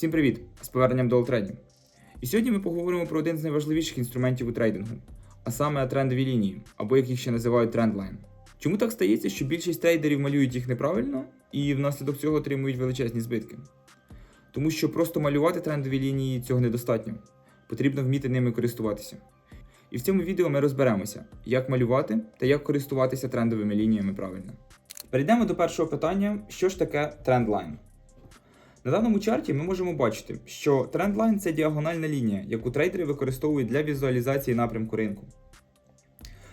Всім привіт! З поверненням до Alltrading. І сьогодні ми поговоримо про один з найважливіших інструментів у трейдингу, а саме трендові лінії, або як їх ще називають трендлайн. Чому так стається, що більшість трейдерів малюють їх неправильно і внаслідок цього отримують величезні збитки? Тому що просто малювати трендові лінії цього недостатньо. Потрібно вміти ними користуватися. І в цьому відео ми розберемося, як малювати та як користуватися трендовими лініями правильно. Перейдемо до першого питання: що ж таке трендлайн? На даному чарті ми можемо бачити, що трендлайн це діагональна лінія, яку трейдери використовують для візуалізації напрямку ринку.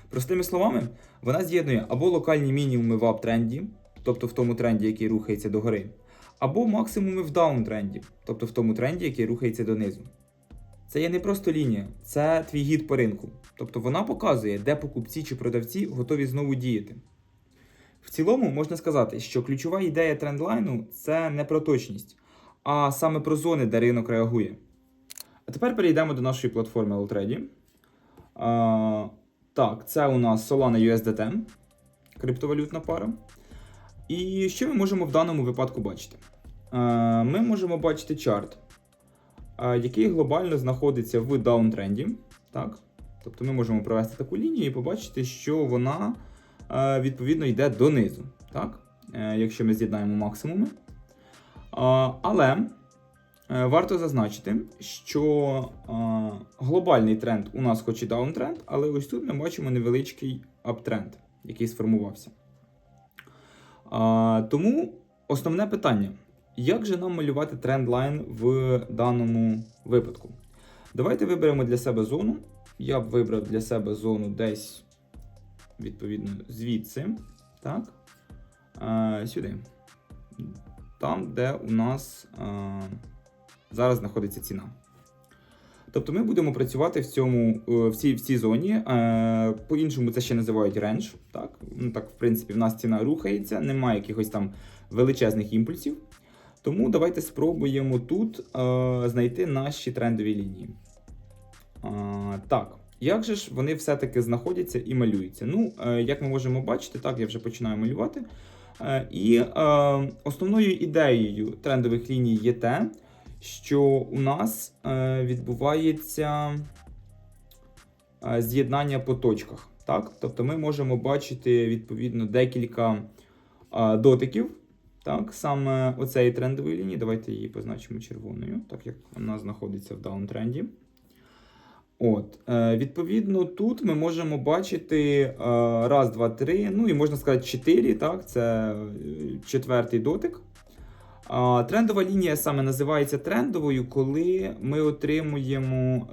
Простими словами, вона з'єднує або локальні мінімуми в аптренді, тобто в тому тренді, який рухається догори, або максимуми в даунтренді, тобто в тому тренді, який рухається донизу. Це є не просто лінія, це твій гід по ринку. Тобто вона показує, де покупці чи продавці готові знову діяти. В цілому можна сказати, що ключова ідея трендлайну це не про точність, а саме про зони, де ринок реагує. А тепер перейдемо до нашої платформи Alltrade. А, так, це у нас Solana USDT, криптовалютна пара. І що ми можемо в даному випадку бачити? А, ми можемо бачити чарт, який глобально знаходиться в даунтренді. Так? Тобто ми можемо провести таку лінію і побачити, що вона відповідно йде донизу, так? Е, якщо ми з'єднаємо максимуми. Але е, варто зазначити, що е, глобальний тренд у нас хоч і даунтренд, але ось тут ми бачимо невеличкий аптренд, який сформувався. Тому основне питання: як же нам малювати трендлайн в даному випадку? Давайте виберемо для себе зону. Я б вибрав для себе зону десь відповідно звідси, так, а, сюди. Там, де у нас а, зараз знаходиться ціна. Тобто ми будемо працювати в цьому, е, в цій, в цій зоні. Е, По-іншому це ще називають рендж. Так? Ну, так, в принципі, в нас ціна рухається, немає якихось там величезних імпульсів. Тому давайте спробуємо тут е, знайти наші трендові лінії. Так, як же ж вони все-таки знаходяться і малюються? Ну, е, як ми можемо бачити, так, я вже починаю малювати. Е, і е, основною ідеєю трендових ліній є те, що у нас відбувається з'єднання по точках. Так? Тобто ми можемо бачити відповідно декілька дотиків. Так, саме оцеї трендової лінії. Давайте її позначимо червоною, так як вона знаходиться в даунтренді. От, е, Відповідно, тут ми можемо бачити е, раз, два, три, ну і можна сказати, чотири. Так, це е, четвертий дотик. Трендова лінія саме називається трендовою, коли ми отримуємо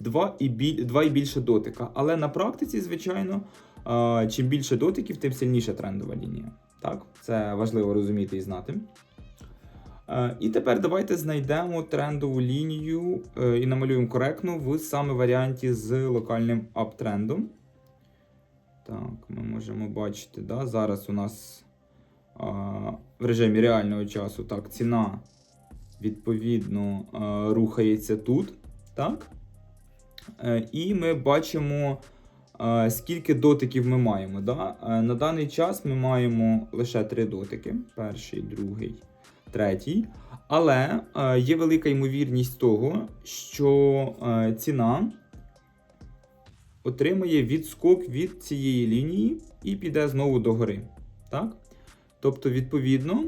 два, і біль, два і більше дотика. Але на практиці, звичайно, чим більше дотиків, тим сильніша трендова лінія. Так, Це важливо розуміти і знати. Е, І тепер давайте знайдемо трендову лінію е, і намалюємо коректно в саме варіанті з локальним аптрендом. Так, ми можемо бачити, да, зараз у нас а, в режимі реального часу так, ціна відповідно а, рухається тут. Так? Е, І ми бачимо, скільки дотиків ми маємо. Да? Е, На даний час ми маємо лише три дотики: перший, другий третій. Але е, є велика ймовірність того, що е, ціна отримає відскок від цієї лінії і піде знову догори. Так? Тобто, відповідно,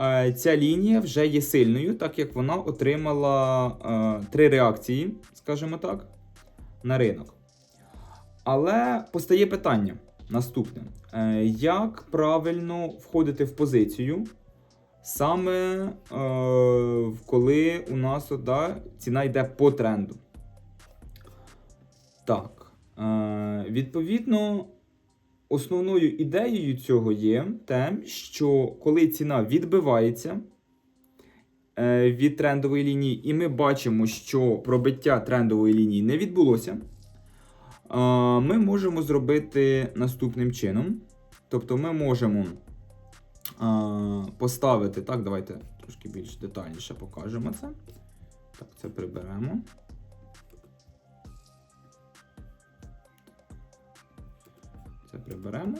е, ця лінія вже є сильною, так як вона отримала три реакції, скажімо так, на ринок. Але постає питання наступне: як правильно входити в позицію? Саме е, коли у нас да, ціна йде по тренду. Так. Е, відповідно, основною ідеєю цього є те, що коли ціна відбивається е, від трендової лінії, і ми бачимо, що пробиття трендової лінії не відбулося, е, ми можемо зробити наступним чином. Тобто ми можемо поставити. Так, давайте трошки більш детальніше покажемо це. Так, це приберемо. Це приберемо.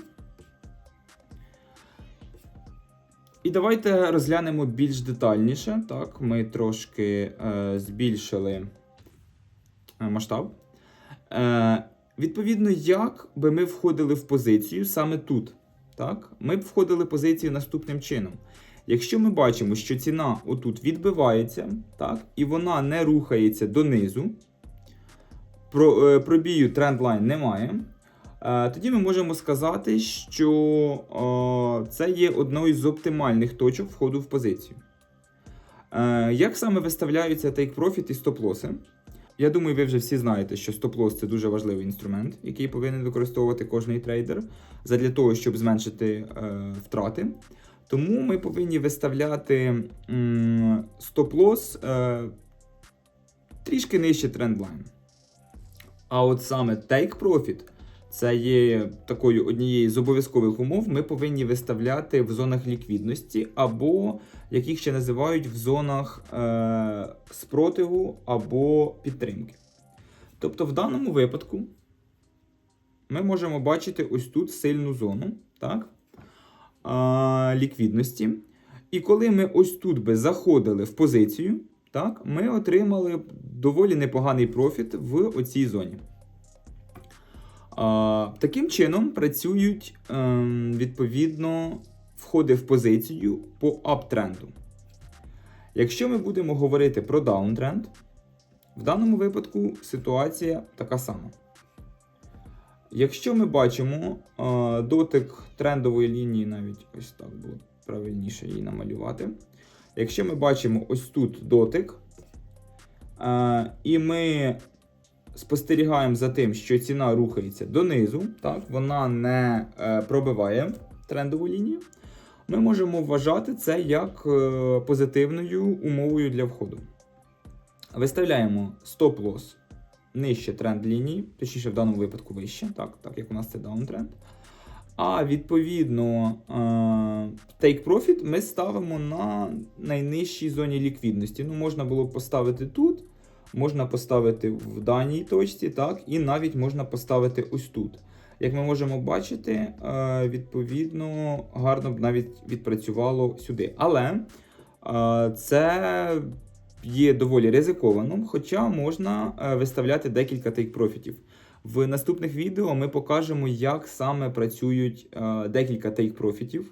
І давайте розглянемо більш детальніше. Так, ми трошки е, збільшили е, масштаб. Е, відповідно, як би ми входили в позицію саме тут. Так? Ми б входили позицію наступним чином. Якщо ми бачимо, що ціна отут відбивається, так, і вона не рухається донизу, про, е, пробію трендлайн немає, е, тоді ми можемо сказати, що е, це є одною з оптимальних точок входу в позицію. Як саме виставляються profit і стоп-лоси? Я думаю, ви вже всі знаєте, що стоп-лос це дуже важливий інструмент, який повинен використовувати кожний трейдер задля того, щоб зменшити е, втрати. Тому ми повинні виставляти стоп-лос е, трішки нижче трендлайн. А от саме take profit це є такою однією з обов'язкових умов. Ми повинні виставляти в зонах ліквідності, або як їх ще називають в зонах е, спротиву або підтримки. Тобто, в даному випадку ми можемо бачити ось тут сильну зону так? а, ліквідності. І коли ми ось тут би заходили в позицію, так, ми отримали доволі непоганий профіт в оцій зоні. Таким чином працюють ем, відповідно входи в позицію по аптренду. Якщо ми будемо говорити про даунтренд, в даному випадку ситуація така сама. Якщо ми бачимо е, дотик трендової лінії, навіть ось так було правильніше її намалювати. Якщо ми бачимо ось тут дотик, е, і ми спостерігаємо за тим, що ціна рухається донизу, так, вона не е, пробиває трендову лінію, ми можемо вважати це як е, позитивною умовою для входу. Виставляємо стоп-лосс нижче тренд лінії, точніше в даному випадку вище, так, так як у нас це даунтренд. А відповідно е, take profit ми ставимо на найнижчій зоні ліквідності. Ну, можна було поставити тут, можна поставити в даній точці, так, і навіть можна поставити ось тут. Як ми можемо бачити, е, відповідно гарно б навіть відпрацювало сюди. Але е, це є доволі ризикованим, хоча можна е, виставляти декілька тейк-профітів. В наступних відео ми покажемо, як саме працюють декілька тейк-профітів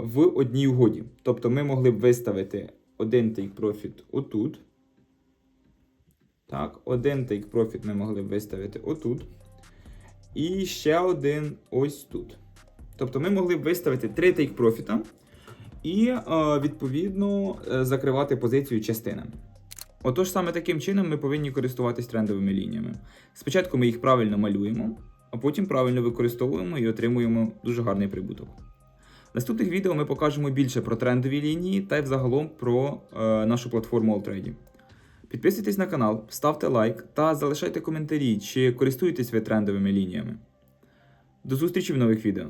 в одній угоді. Тобто ми могли б виставити один тейк-профіт отут. Так, один тейк-профіт ми могли б виставити отут. І ще один ось тут. Тобто ми могли б виставити три тейк-профіта і е, відповідно е, закривати позицію частинами. Отож, саме таким чином ми повинні користуватись трендовими лініями. Спочатку ми їх правильно малюємо, а потім правильно використовуємо і отримуємо дуже гарний прибуток. В наступних відео ми покажемо більше про трендові лінії та й взагалом про е, нашу платформу Alltrade. Підписуйтесь на канал, ставте лайк та залишайте коментарі, чи користуєтесь ви трендовими лініями. До зустрічі в нових відео.